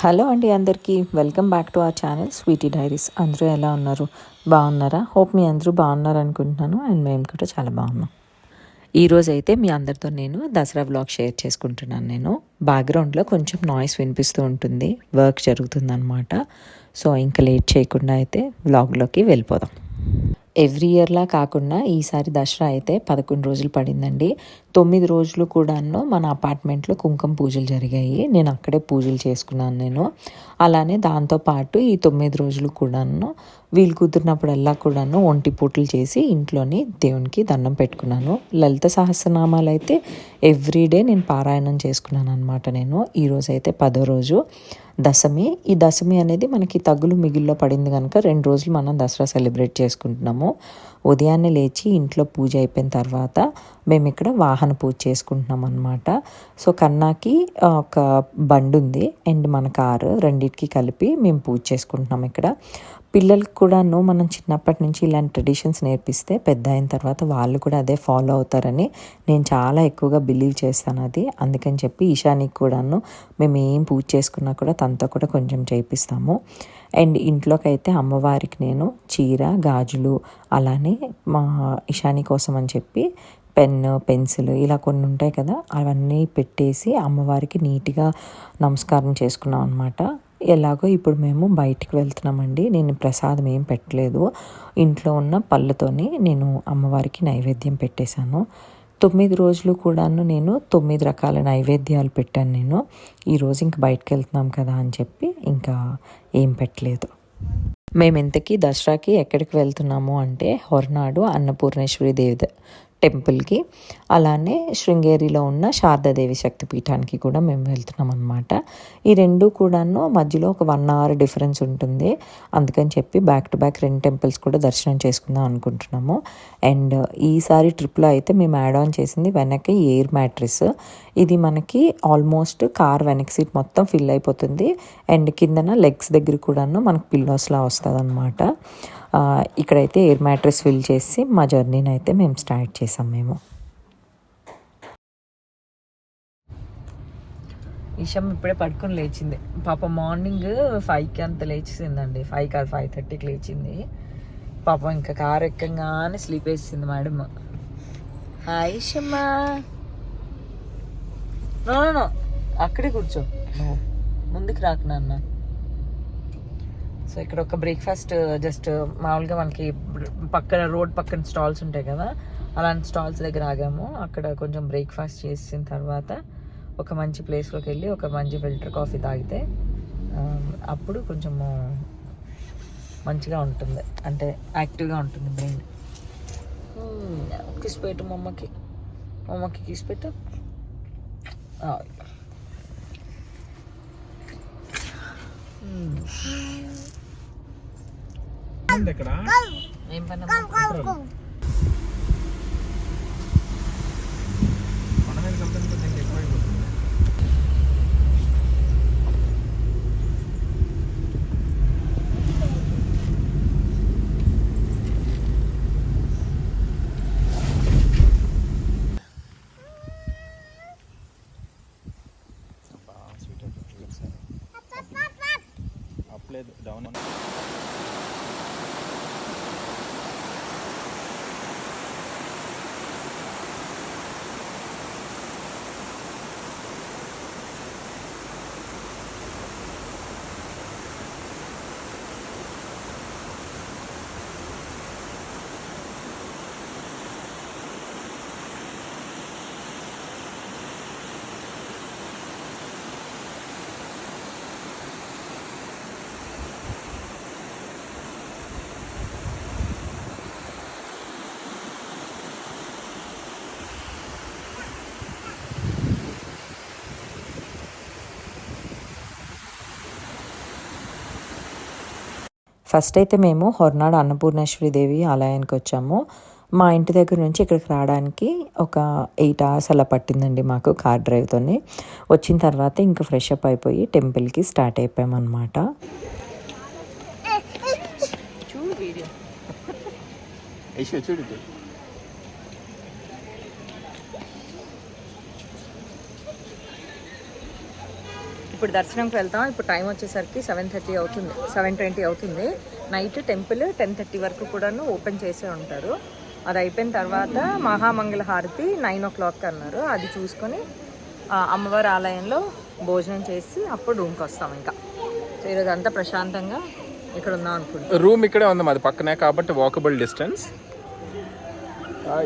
Hello అండి అందరికీ. Welcome back to our channel Sweety Diaries. అందరూ ఎలా ఉన్నారు? బాగున్నారా? హోప్ మీ అందరూ బాగున్నారు అనుకుంటున్నాను. అండ్ మేము కూడా చాలా బాగున్నాం. ఈరోజు అయితే మీ అందరితో నేను దసరా వ్లాగ్ షేర్ చేసుకుంటున్నాను నేను. బ్యాక్గ్రౌండ్లో కొంచెం నాయిస్ వినిపిస్తూ ఉంటుంది. వర్క్ జరుగుతుందన్నమాట. సో ఇంకా లేట్ చేయకుండా అయితే వ్లాగ్లోకి వెళ్ళిపోదాం. ఎవ్రీ ఇయర్లా కాకుండా ఈసారి దసరా అయితే పదకొండు రోజులు పడిందండి. తొమ్మిది రోజులు కూడాను మన అపార్ట్మెంట్లో కుంకుమ పూజలు జరిగాయి. నేను అక్కడే పూజలు చేసుకున్నాను నేను. అలానే దాంతోపాటు ఈ తొమ్మిది రోజులు కూడాను వీలు కుదిరినప్పుడల్లా కూడాను ఒంటి పూటలు చేసి ఇంట్లోని దేవునికి దండం పెట్టుకున్నాను. లలిత సహస్రనామాలు అయితే ఎవ్రీడే నేను పారాయణం చేసుకున్నాను అనమాట నేను. ఈరోజు అయితే పదో రోజు దశమి. ఈ దశమి అనేది మనకి తగులు మిగిల్లో పడింది కనుక రెండు రోజులు మనం దసరా సెలబ్రేట్ చేసుకుంటున్నాము. ఉదయాన్నే లేచి ఇంట్లో పూజ అయిపోయిన తర్వాత మేము ఇక్కడ వాహన పూజ చేసుకుంటున్నాం అనమాట సో కన్నాకి ఒక బండి ఉంది అండ్ మన కారు రెండింటికి కలిపి మేము పూజ చేసుకుంటున్నాం ఇక్కడ. పిల్లలకు కూడాను మనం చిన్నప్పటి నుంచి ఇలాంటి ట్రెడిషన్స్ నేర్పిస్తే పెద్ద అయిన తర్వాత వాళ్ళు కూడా అదే ఫాలో అవుతారని నేను చాలా ఎక్కువగా బిలీవ్ చేస్తాను అది. అందుకని చెప్పి ఈశానికి కూడాను మేము ఏం పూజ చేసుకున్నా కూడా తనతో కూడా కొంచెం చేపిస్తాము అండ్ ఇంట్లోకి అయితే అమ్మవారికి నేను చీర గాజులు అలానే మా ఇషాని కోసం అని చెప్పి పెన్ను పెన్సిల్ ఇలా కొన్ని ఉంటాయి కదా అవన్నీ పెట్టేసి అమ్మవారికి నీట్గా నమస్కారం చేసుకున్నాం అనమాట ఎలాగో ఇప్పుడు మేము బయటికి వెళ్తున్నామండి. నేను ప్రసాదం ఏం పెట్టలేదు. ఇంట్లో ఉన్న పళ్ళతోని నేను అమ్మవారికి నైవేద్యం పెట్టేశాను. తొమ్మిది రోజులు కూడాను నేను తొమ్మిది రకాల నైవేద్యాలు పెట్టాను నేను. ఈరోజు ఇంక బయటకు వెళ్తున్నాం కదా అని చెప్పి ఇంకా ఏం పెట్టలేదు. మేము ఇంతకీ దసరాకి ఎక్కడికి వెళ్తున్నాము అంటే హొరనాడు అన్నపూర్ణేశ్వరి దేవి టెంపుల్కి. అలానే శృంగేరిలో ఉన్న శారదాదేవి శక్తిపీఠానికి కూడా మేము వెళ్తున్నాం అనమాట ఈ రెండు కూడాను మధ్యలో ఒక వన్ అవర్ డిఫరెన్స్ ఉంటుంది. అందుకని చెప్పి బ్యాక్ టు బ్యాక్ రెండు టెంపుల్స్ కూడా దర్శనం చేసుకుందాం అనుకుంటున్నాము. అండ్ ఈసారి ట్రిప్లో అయితే మేము యాడ్ ఆన్ చేసింది వెనక్కి ఎయిర్ మ్యాట్రిస్ ఇది మనకి ఆల్మోస్ట్ కార్ వెనక్ సీట్ మొత్తం ఫిల్ అయిపోతుంది. అండ్ కిందన లెగ్స్ దగ్గర కూడాను మనకు పిల్లోస్లా వస్తుంది అనమాట ఇక్కడైతే ఎయిర్ మ్యాట్రెస్ ఫిల్ చేసి మా జర్నీని అయితే మేము స్టార్ట్ చేసాం మేము. ఇషమ్ ఇప్పుడే పడుకుని లేచింది. పాప మార్నింగ్ ఫైవ్కి అంత లేచిందండి ఫైవ్ కాదు ఫైవ్ థర్టీకి లేచింది. పాప ఇంకా కారు ఎక్కగానే స్లీప్ వేసింది మేడం. హాయ్ షమ్మా నో అక్కడే కూర్చో. ముందుకు రాకు నాన్న. సో ఇక్కడ ఒక బ్రేక్ఫాస్ట్ జస్ట్ uh, uh, మామూలుగా మనకి పక్కన రోడ్ పక్కన స్టాల్స్ ఉంటాయి కదా అలాంటి స్టాల్స్ దగ్గర ఆగాము. అక్కడ కొంచెం బ్రేక్ఫాస్ట్ చేసిన తర్వాత ఒక మంచి ప్లేస్లోకి వెళ్ళి ఒక మంచి ఫిల్టర్ కాఫీ తాగితే um, అప్పుడు కొంచెము uh, మంచిగా ఉంటుంది. అంటే యాక్టివ్గా ఉంటుంది బ్రెయిన్ కిస్ hmm, పెట్టు మా అమ్మకి మా అమ్మకి కిస్ పెట్టు ఇక్కడ ఏం పని మన మీద కంపెనీ కొంచెం ఎక్కువ అయిపోతుంది అప్లేదు డౌన్ ఫస్ట్ అయితే మేము హొర్నాడు అన్నపూర్ణేశ్వరి దేవి ఆలయానికి వచ్చాము. మా ఇంటి దగ్గర నుంచి ఇక్కడికి రావడానికి ఒక ఎయిట్ అవర్స్ అలా పట్టిందండి మాకు కార్ డ్రైవ్తో వచ్చిన తర్వాత ఇంకా ఫ్రెష్ అప్ అయిపోయి టెంపుల్కి స్టార్ట్ అయిపోయామన్నమాట. చూడు ఇప్పుడు దర్శనంకి వెళ్తాం. ఇప్పుడు టైం వచ్చేసరికి సెవెన్ థర్టీ అవుతుంది. సెవెన్ ట్వంటీ అవుతుంది. నైట్ టెంపుల్ టెన్ థర్టీ వరకు కూడాను ఓపెన్ చేసే ఉంటారు. అది అయిపోయిన తర్వాత మహామంగళ హారతి నైన్ ఓ క్లాక్ అన్నారు. అది చూసుకొని అమ్మవారి ఆలయంలో భోజనం చేసి అప్పుడు రూమ్కి వస్తాం ఇంకా. సో ఈరోజు అంతా ప్రశాంతంగా ఇక్కడ ఉన్నాం అనుకుంటున్నాం. రూమ్ ఇక్కడే ఉంది మాది పక్కనే కాబట్టి వాకబుల్ డిస్టెన్స్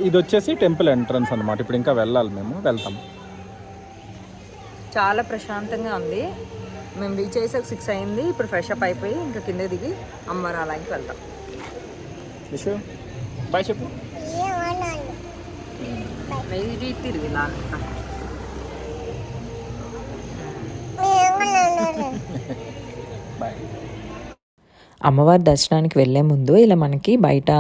ఇది వచ్చేసి టెంపుల్ ఎంట్రన్స్ అన్నమాట. ఇప్పుడు ఇంకా వెళ్ళాలి మేము. వెళ్తాం. చాలా ప్రశాంతంగా ఉంది. మేము రీచ్ అయ్యేసరికి సిక్స్ అయింది. ఇప్పుడు ఫ్రెష్ అప్ అయిపోయి ఇంకా కింద దిగి అమ్మవారి ఆలయానికి వెళ్తాం. విషు బాయ్ చెప్పు. తిరిగి బాయ్. అమ్మవారి దర్శనానికి వెళ్ళే ముందు ఇలా మనకి బయట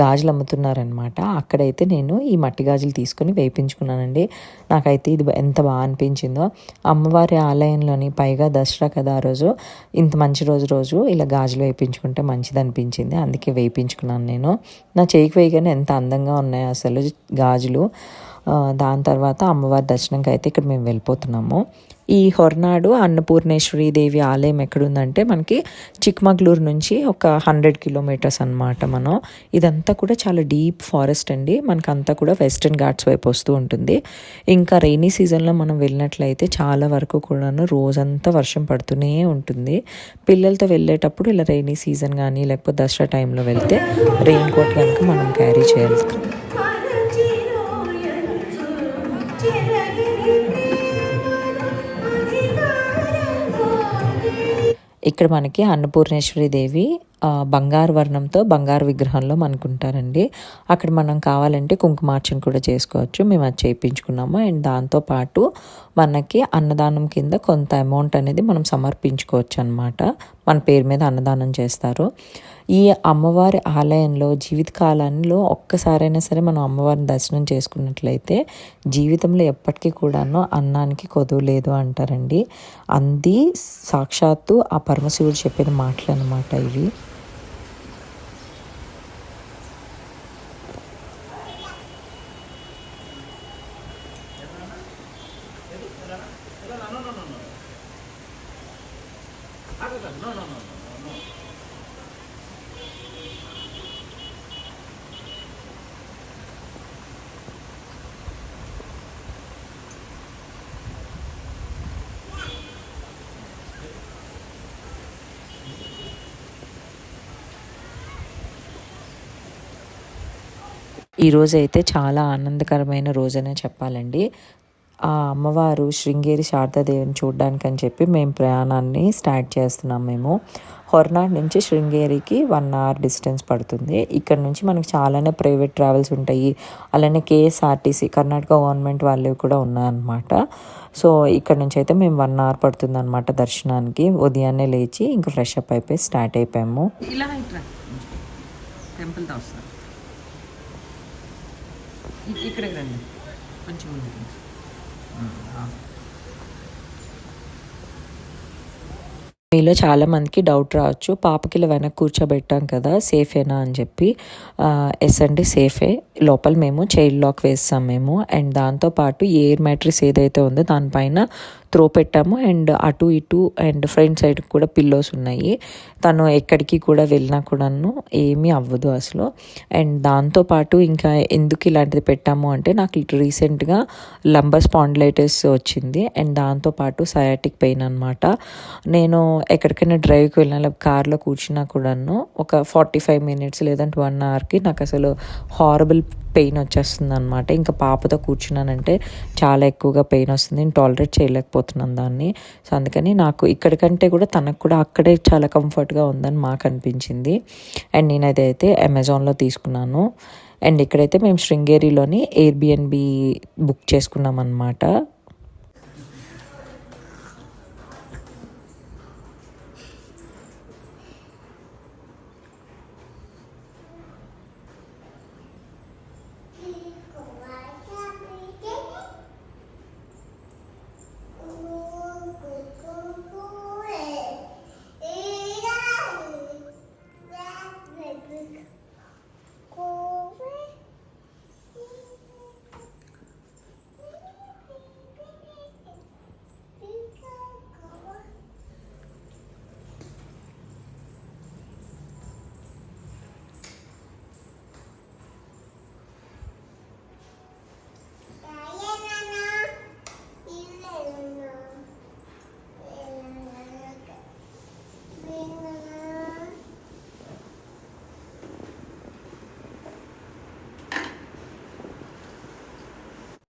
గాజులు అమ్ముతున్నారనమాట అక్కడైతే నేను ఈ మట్టి గాజులు తీసుకొని వేయించుకున్నానండి నాకైతే ఇది ఎంత బాగా అనిపించిందో. అమ్మవారి ఆలయంలోని పైగా దసరా కదా ఆ రోజు. ఇంత మంచి రోజు రోజు ఇలా గాజులు వేయించుకుంటే మంచిది అనిపించింది. అందుకే వేయించుకున్నాను నేను. నా చేయికి వేయగానే ఎంత అందంగా ఉన్నాయి అసలు గాజులు. దాని తర్వాత అమ్మవారి దర్శనంకి అయితే ఇక్కడ మేము వెళ్ళిపోతున్నాము. ఈ హొర్నాడు అన్నపూర్ణేశ్వరి దేవి ఆలయం ఎక్కడుందంటే మనకి చిక్మగ్లూరు నుంచి ఒక హండ్రెడ్ కిలోమీటర్స్ అన్నమాట మనం. ఇదంతా కూడా చాలా డీప్ ఫారెస్ట్ అండి. మనకంతా కూడా వెస్టర్న్ ఘాట్స్ వైపు వస్తూ ఉంటుంది. ఇంకా రైనీ సీజన్లో మనం వెళ్ళినట్లయితే చాలా వరకు కూడాను రోజంతా వర్షం పడుతూనే ఉంటుంది. పిల్లలతో వెళ్ళేటప్పుడు ఇలా రైనీ సీజన్ కానీ లేకపోతే దసరా టైంలో వెళ్తే రెయిన్ కోట్ కనుక మనం క్యారీ చేయాలి ఇక్కడ మనకి అన్నపూర్ణేశ్వరి దేవి బంగారు వర్ణంతో బంగారు విగ్రహంలో మనకు ఉంటారండి అక్కడ మనం కావాలంటే కుంకుమార్చన కూడా చేసుకోవచ్చు. మేము అది చేయించుకున్నాము. అండ్ దాంతో పాటు మనకి అన్నదానం కింద కొంత అమౌంట్ అనేది మనం సమర్పించుకోవచ్చు అనమాట మన పేరు మీద అన్నదానం చేస్తారు. ఈ అమ్మవారి ఆలయంలో జీవితకాలంలో ఒక్కసారైనా సరే మనం అమ్మవారిని దర్శనం చేసుకున్నట్లయితే జీవితంలో ఎప్పటికీ కూడాను అన్నానికి కొదువు లేదు అంటారండి. అంది సాక్షాత్తు ఆ పరమశివుడు చెప్పిన మాటలు అనమాట ఇవి. ఈరోజు అయితే చాలా ఆనందకరమైన రోజనే చెప్పాలండి. ఆ అమ్మవారు శృంగేరి శారదాదేవిని చూడడానికి అని చెప్పి మేము ప్రయాణాన్ని స్టార్ట్ చేస్తున్నాం మేము. హొర్నాడ్ నుంచి శృంగేరికి వన్ అవర్ డిస్టెన్స్ పడుతుంది. ఇక్కడ నుంచి మనకి చాలానే ప్రైవేట్ ట్రావెల్స్ ఉంటాయి. అలానే కేఎస్ఆర్టీసీ కర్ణాటక గవర్నమెంట్ వాళ్ళు కూడా ఉన్నాయన్నమాట సో ఇక్కడ నుంచి అయితే మేము వన్ అవర్ పడుతుంది అనమాట దర్శనానికి. ఉదయాన్నే లేచి ఇంకా ఫ్రెష్ అప్ అయిపోయి స్టార్ట్ అయిపోయాము. ఇలా టెంపుల్తో ఇక్కడికి రండి. కొంచెం ముందుకి మీలో చాలామందికి డౌట్ రావచ్చు. పాపకి ఇలా వెనక్కి కూర్చోబెట్టాం కదా సేఫేనా అని చెప్పి. ఎస్ అండి సేఫే. లోపల మేము చైల్డ్ లాక్ వేస్తాం మేము. అండ్ దాంతోపాటు ఎయిర్ మ్యాట్రిస్ ఏదైతే ఉందో దానిపైన త్రో పెట్టాము. అండ్ అటు ఇటు అండ్ ఫ్రంట్ సైడ్ కూడా పిల్లోస్ ఉన్నాయి. తను ఎక్కడికి కూడా వెళ్ళినా కూడాను ఏమీ అవ్వదు అసలు. అండ్ దాంతోపాటు ఇంకా ఎందుకు ఇలాంటిది పెట్టాము అంటే నాకు రీసెంట్గా లంబర్ స్పాండిలైటిస్ వచ్చింది. అండ్ దాంతోపాటు సయాటిక్ పెయిన్ అనమాట నేను ఎక్కడికైనా డ్రైవ్కి వెళ్ళినా లేకపోతే కార్లో కూర్చున్నా కూడాను ఒక ఫార్టీ ఫైవ్ మినిట్స్ లేదంటే వన్ అవర్కి నాకు అసలు హారబుల్ పెయిన్ వచ్చేస్తుంది అనమాట ఇంకా పాపతో కూర్చున్నానంటే చాలా ఎక్కువగా పెయిన్ వస్తుంది. నేను టాలరేట్ చేయలేకపోతున్నాను దాన్ని. సో అందుకని నాకు ఇక్కడికంటే కూడా తనకు కూడా అక్కడే చాలా కంఫర్ట్గా ఉందని మాకు అనిపించింది. అండ్ నేనైతే అయితే అమెజాన్లో తీసుకున్నాను. అండ్ ఇక్కడైతే మేము శృంగేరిలోని ఎయిర్బిఎన్బి బుక్ చేసుకున్నాం అనమాట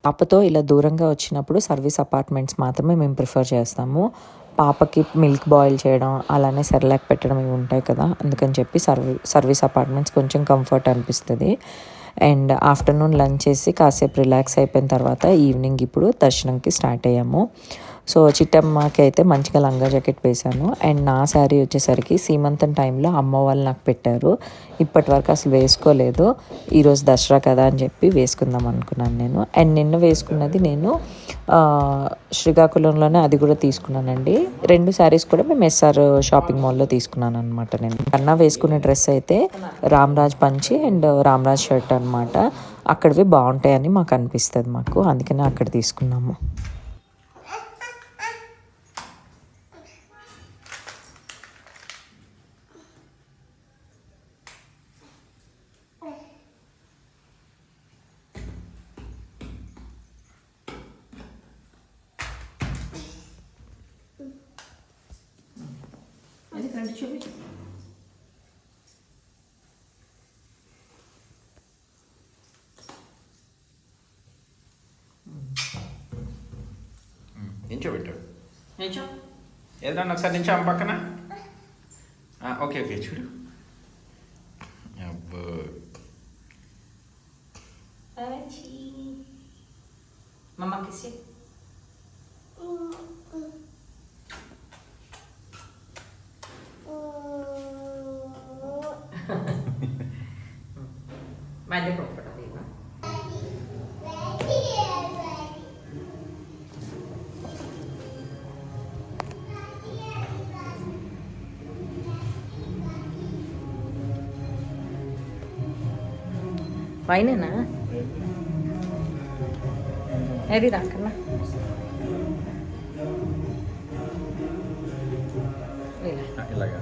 పాపతో ఇలా దూరంగా వచ్చినప్పుడు సర్వీస్ అపార్ట్మెంట్స్ మాత్రమే మేము ప్రిఫర్ చేస్తాము. పాపకి మిల్క్ బాయిల్ చేయడం అలానే సెర్లాక్ పెట్టడం ఇవి ఉంటాయి కదా అందుకని చెప్పి సర్వీ సర్వీస్ అపార్ట్మెంట్స్ కొంచెం కంఫర్ట్ అనిపిస్తుంది. అండ్ ఆఫ్టర్నూన్ లంచ్ చేసి కాసేపు రిలాక్స్ అయిపోయిన తర్వాత ఈవినింగ్ ఇప్పుడు దర్శనంకి స్టార్ట్ అయ్యాము. సో చిట్టమ్మకి అయితే మంచిగా లంగా జాకెట్ వేశాను. అండ్ నా శారీ వచ్చేసరికి సీమంతం టైంలో అమ్మ వాళ్ళు నాకు పెట్టారు. ఇప్పటి వరకు అసలు వేసుకోలేదు. ఈరోజు దసరా కదా అని చెప్పి వేసుకుందాం అనుకున్నాను నేను. అండ్ నిన్న వేసుకున్నది నేను శ్రీకాకుళంలోనే అది కూడా తీసుకున్నానండి. రెండు శారీస్ కూడా మేము ఎస్ఆర్ షాపింగ్ మాల్లో తీసుకున్నాను అనమాట నేను. కన్నా వేసుకునే డ్రెస్ అయితే రామ్రాజ్ పంచి అండ్ రామ్రాజ్ షర్ట్ అనమాట అక్కడివి బాగుంటాయని మాకు అనిపిస్తుంది మాకు. అందుకనే అక్కడ తీసుకున్నాము. నించోబెట్టు నించో ఏదన్నా ఒకసారి నించో పక్కన. ఓకే ఓకే చూడు. పైన ఏది రాకన్నా? ఇలాగా.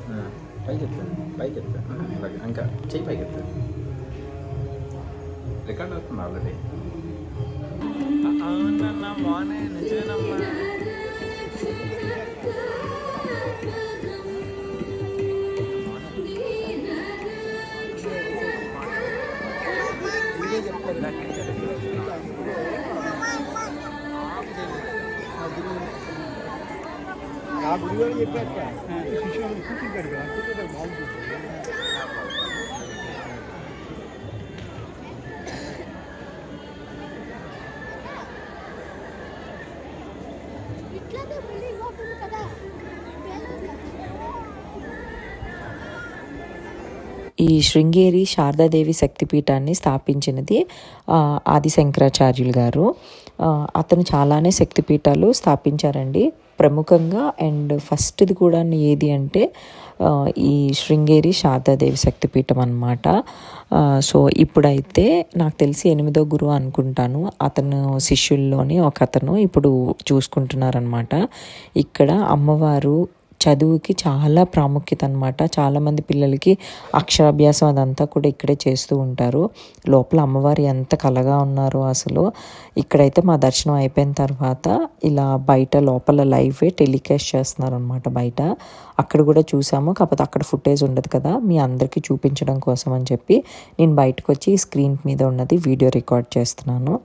పైకి ఎత్తు పైకి ఎత్తు ఇలాగా. ఇంకా చెయ్యి పైకి ఎత్తు రికార్డ్ అవుతుంది ఆల్రెడీ. ఆ గుడివాడు చెప్పాక ఈ శృంగేరి శారదాదేవి శక్తిపీఠాన్ని స్థాపించినది ఆది శంకరాచార్యులు గారు. అతను చాలానే శక్తిపీఠాలు స్థాపించారండి. ప్రముఖంగా అండ్ ఫస్ట్ది కూడా ఏది అంటే ఈ శృంగేరి శారదాదేవి శక్తిపీఠం అనమాట సో ఇప్పుడైతే నాకు తెలిసి ఎనిమిదో గురువు అనుకుంటాను. అతను శిష్యుల్లోని ఒక అతను ఇప్పుడు చూసుకుంటున్నారనమాట ఇక్కడ అమ్మవారు చదువుకి చాలా ప్రాముఖ్యత అనమాట చాలామంది పిల్లలకి అక్షరాభ్యాసం అదంతా కూడా ఇక్కడే చేస్తూ ఉంటారు. లోపల అమ్మవారు ఎంత కలగా ఉన్నారో అసలు. ఇక్కడైతే మా దర్శనం అయిపోయిన తర్వాత ఇలా బయట లోపల లైవ్ టెలికాస్ట్ చేస్తున్నారు అనమాట బయట. అక్కడ కూడా చూసాము. కాకపోతే అక్కడ ఫుటేజ్ ఉండదు కదా. మీ అందరికీ చూపించడం కోసం అని చెప్పి నేను బయటకు వచ్చి స్క్రీన్ మీద ఉన్నది వీడియో రికార్డ్ చేస్తున్నాను.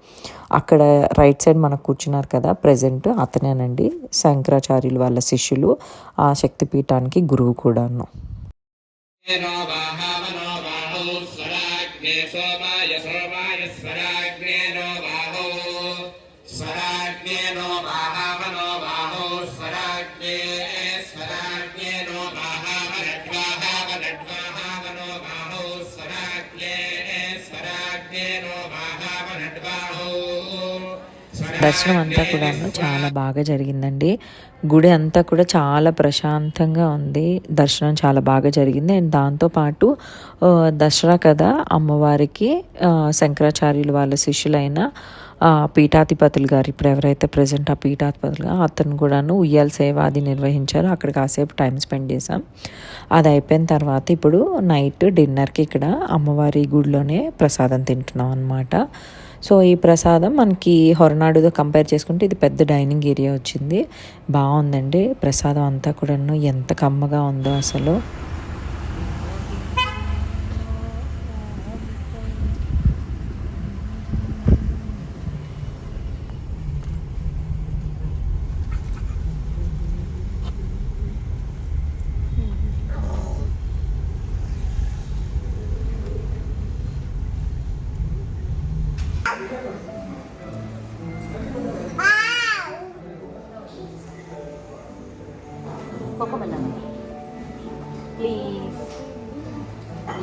అక్కడ రైట్ సైడ్ మనకు కూర్చున్నారు కదా ప్రజెంట్ అతనేనండి. శంకరాచార్యులు వాళ్ళ శిష్యులు. ఆ శక్తిపీఠానికి గురువు కూడాను. దర్శనం అంతా కూడా చాలా బాగా జరిగిందండి. గుడి అంతా కూడా చాలా ప్రశాంతంగా ఉంది. దర్శనం చాలా బాగా జరిగింది. అండ్ దాంతోపాటు దసరా కదా అమ్మవారికి శంకరాచార్యులు వాళ్ళ శిష్యులైన పీఠాధిపతులు గారు ఇప్పుడు ఎవరైతే ప్రజెంట్ ఆ పీఠాధిపతులుగా అతను కూడాను ఉయ్యాల సేవ అది నిర్వహించారు. అక్కడ కాసేపు టైం స్పెండ్ చేసాం అది అయిపోయిన తర్వాత ఇప్పుడు నైట్ డిన్నర్కి ఇక్కడ అమ్మవారి గుడిలోనే ప్రసాదం తింటున్నాం అనమాట సో ఈ ప్రసాదం మనకి హొరనాడుతో కంపేర్ చేసుకుంటే ఇది పెద్ద డైనింగ్ ఏరియా వచ్చింది. బాగుందండి. ప్రసాదం అంతా కూడాను ఎంత కమ్మగా ఉందో అసలు.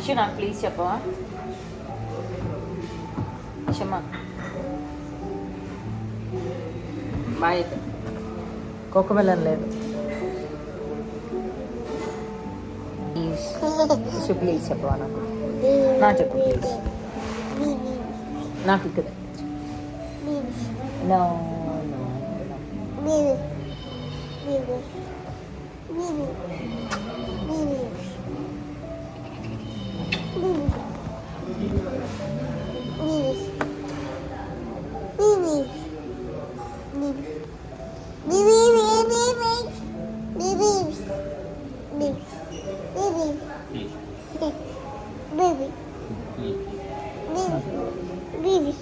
ఇషు నాకు ప్లీజ్ చెప్పవా ఇషమ్మా బాయ్ కోకమెలన్ లేదు ప్లీజ్ చెప్పవా నాకు నా చెప్పు ప్లీజ్ నాకు ఇక్కడ no no Baby. Baby.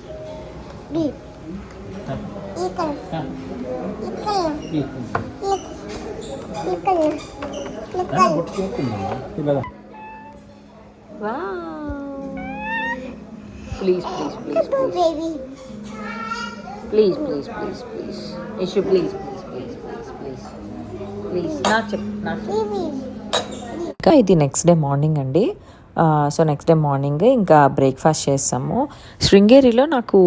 Baby. Ikan. Ikan. Ikan. Ikan. ఇలా please please please Two baby. Please please please please issue please please please please please please నాకు చెప్పు నాకు చెప్పు. Baby. ఇంకా ఇది నెక్స్ట్ డే మార్నింగ్ అండి. సో నెక్స్ట్ డే మార్నింగ్ ఇంకా breakfast చేస్తాము శృంగేరిలో నాకు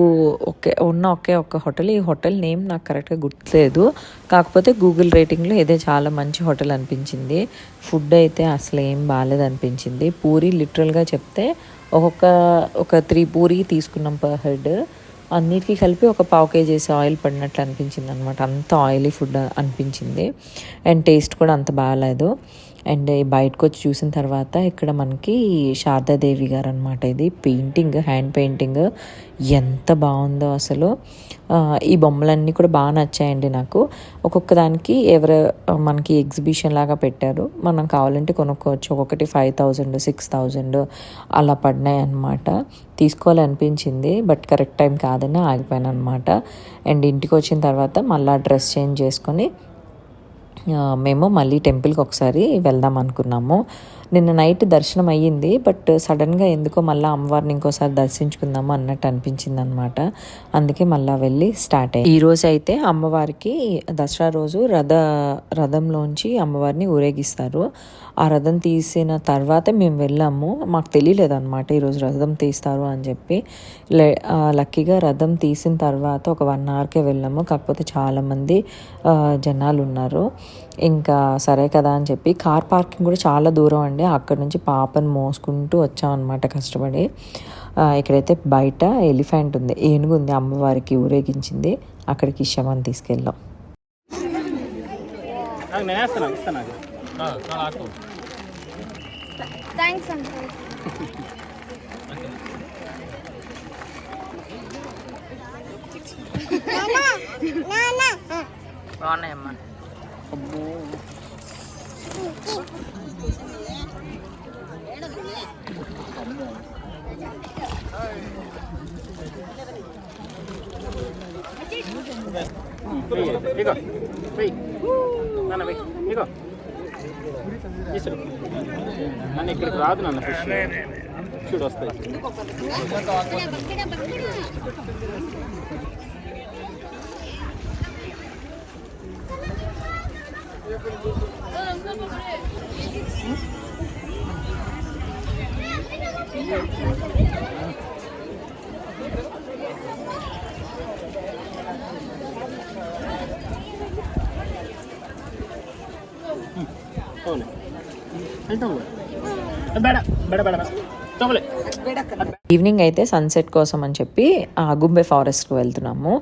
ఒకే ఉన్న ఒకే ఒక హోటల్ ఈ హోటల్ నేమ్ నాకు కరెక్ట్గా గుర్తులేదు. కాకపోతే గూగుల్ రేటింగ్లో ఇదే చాలా మంచి హోటల్ అనిపించింది. ఫుడ్ అయితే అసలు ఏం బాగాలేదు అనిపించింది. పూరి లిటరల్గా చెప్తే ఒక్కొక్క ఒక త్రీ పూరి తీసుకున్నాం పర్ హెడ్ అన్నిటికీ కలిపి ఒక పావు కేజీస్ ఆయిల్ పడినట్లు అనిపించింది అనమాట అంత ఆయిలీ ఫుడ్ అనిపించింది. అండ్ టేస్ట్ కూడా అంత బాగాలేదు. అండ్ బయటకు వచ్చి చూసిన తర్వాత ఇక్కడ మనకి శారదాదేవి గారు అనమాట ఇది. పెయింటింగ్ హ్యాండ్ పెయింటింగ్ ఎంత బాగుందో అసలు. ఈ బొమ్మలన్నీ కూడా బాగా నచ్చాయండి నాకు. ఒక్కొక్క దానికి ఎవరు మనకి ఎగ్జిబిషన్ లాగా పెట్టారు. మనం కావాలంటే కొనుక్కోవచ్చు. ఒక్కొక్కటి ఫైవ్ థౌజండ్ సిక్స్ థౌజండ్ అలా పడినాయి అనమాట తీసుకోవాలనిపించింది బట్ కరెక్ట్ టైం కాదని ఆగిపోయాను అనమాట అండ్ ఇంటికి వచ్చిన తర్వాత మళ్ళీ డ్రెస్ చేంజ్ చేసుకొని మేము మళ్ళీ టెంపుల్కి ఒకసారి వెళ్దాం అనుకున్నాము. నిన్న నైట్ దర్శనం అయ్యింది బట్ సడన్గా ఎందుకో మళ్ళీ అమ్మవారిని ఇంకోసారి దర్శించుకుందాము అన్నట్టు అనిపించింది అనమాట అందుకే మళ్ళీ వెళ్ళి స్టార్ట్ అయ్యి ఈ రోజు అయితే అమ్మవారికి దసరా రోజు రథ రథంలోంచి అమ్మవారిని ఊరేగిస్తారు. ఆ రథం తీసిన తర్వాత మేము వెళ్ళాము. మాకు తెలియలేదు అనమాట ఈరోజు రథం తీస్తారు అని చెప్పి. లక్కీగా రథం తీసిన తర్వాత ఒక వన్ అవర్కే వెళ్ళాము. కాకపోతే చాలామంది జనాలు ఉన్నారు ఇంకా సరే కదా అని చెప్పి కార్ పార్కింగ్ కూడా చాలా దూరం అండి. అక్కడ నుంచి పాపను మోసుకుంటూ వచ్చామన్నమాట కష్టపడి. ఇక్కడైతే బయట ఎలిఫెంట్ ఉంది. ఏనుగు ఉంది. అమ్మవారికి ఊరేగించింది. అక్కడికి ఇష్టమని తీసుకెళ్ళాం నాకు బాగున్నాయమ్మా ఇగో వెయ్యి నాన్న వెయ్యి ఇగో. తీసుడు. నన్ను ఇక్కడికి రాదు నాన్న. ఫిష్ చూడు వస్తాయి. ತಗೊಳ್ಳಿ ಅಲ್ಲಿ ತಗೊಳ್ಳಿ ಬೇಡ ಬೇಡ ಬೇಡ ಬೇಡ ತಗೊಳ್ಳಿ Evening అయితే సన్సెట్ కోసం అని చెప్పి ఆ అగుంబే ఫారెస్ట్కి వెళ్తున్నాము.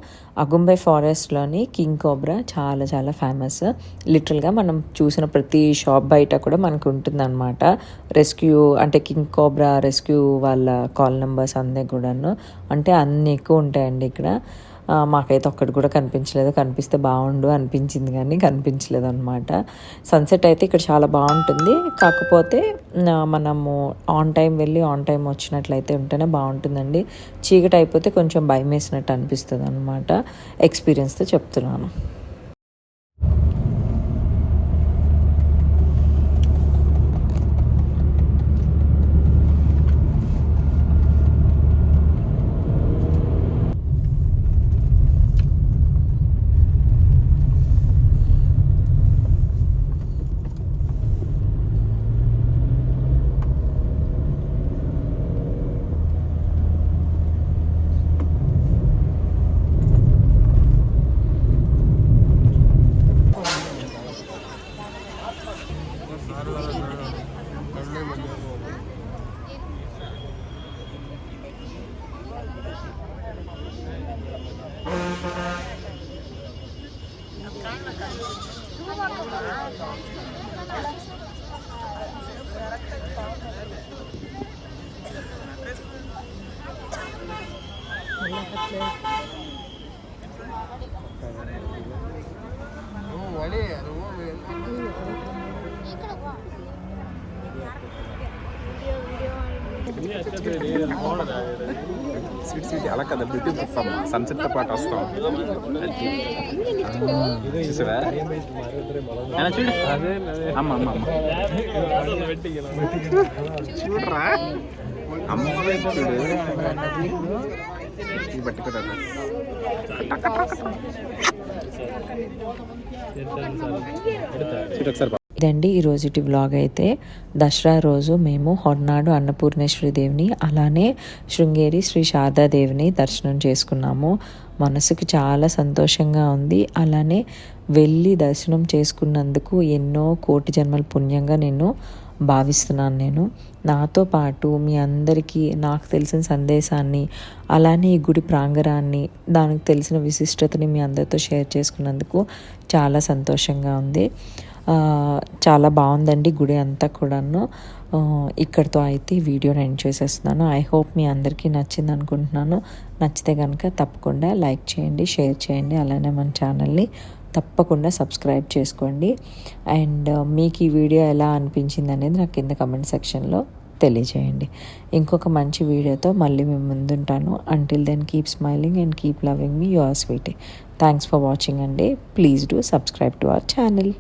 అగుంబే ఫారెస్ట్లోని కింగ్ కోబ్రా చాలా చాలా ఫేమస్ లిటరల్గా మనం చూసిన ప్రతి షాప్ బయట కూడా మనకు ఉంటుందన్నమాట. రెస్క్యూ అంటే కింగ్ కోబ్రా రెస్క్యూ వాళ్ళ కాల్ నెంబర్స్ అన్నీ కూడాను. అంటే అన్నీ ఎక్కువ ఉంటాయండి ఇక్కడ. మాకైతే ఒక్కటి కూడా కనిపించలేదు. కనిపిస్తే బాగుండు అనిపించింది కానీ కనిపించలేదు అనమాట సన్సెట్ అయితే ఇక్కడ చాలా బాగుంటుంది. కాకపోతే మనము ఆన్ టైం వెళ్ళి ఆన్ టైం వచ్చినట్లయితే ఉంటేనే బాగుంటుందండి. చీకటి అయిపోతే కొంచెం భయం వేసినట్టు అనిపిస్తుంది అనమాట ఎక్స్పీరియన్స్తో చెప్తున్నాను. స్వీట్ స్వీట్ అలా కదా బ్యూటీ వస్తాం సన్సెట్తో పాటు వస్తాం అది. చూసావా ఆయన చూడు. అమ్మ అమ్మ అమ్మ. చూడరా? అమ్మ వైపు చూడు ఇది పట్టుకుంటా చూడు ఒకసారి ఇదండి ఈ రోజుటి వ్లాగ్ అయితే. దసరా రోజు మేము హొన్నాడు అన్నపూర్ణేశ్వరి దేవిని అలానే శృంగేరి శ్రీ శారదాదేవిని దర్శనం చేసుకున్నాము. మనసుకు చాలా సంతోషంగా ఉంది. అలానే వెళ్ళి దర్శనం చేసుకున్నందుకు ఎన్నో కోటి జన్మల పుణ్యంగా నేను భావిస్తున్నాను నేను. నాతో పాటు మీ అందరికీ నాకు తెలిసిన సందేశాన్ని అలానే ఈ గుడి ప్రాంగణాన్ని దానికి తెలిసిన విశిష్టతని మీ అందరితో షేర్ చేసుకున్నందుకు చాలా సంతోషంగా ఉంది. చాలా బాగుందండి గుడి అంతా కూడాను. ఇక్కడితో అయితే ఈ వీడియోని ఎండ్ చేసేస్తున్నాను. ఐ హోప్ మీ అందరికీ నచ్చింది అనుకుంటున్నాను. నచ్చితే కనుక తప్పకుండా లైక్ చేయండి షేర్ చేయండి అలానే మన ఛానల్ని తప్పకుండా సబ్స్క్రైబ్ చేసుకోండి. అండ్ మీకు ఈ వీడియో ఎలా అనిపించింది అనేది నాకు కింద కమెంట్ సెక్షన్లో తెలియజేయండి. ఇంకొక మంచి వీడియోతో మళ్ళీ మేము ముందుంటాను. Until then keep smiling and keep loving me your sweety thanks for watching అండి please do subscribe to our channel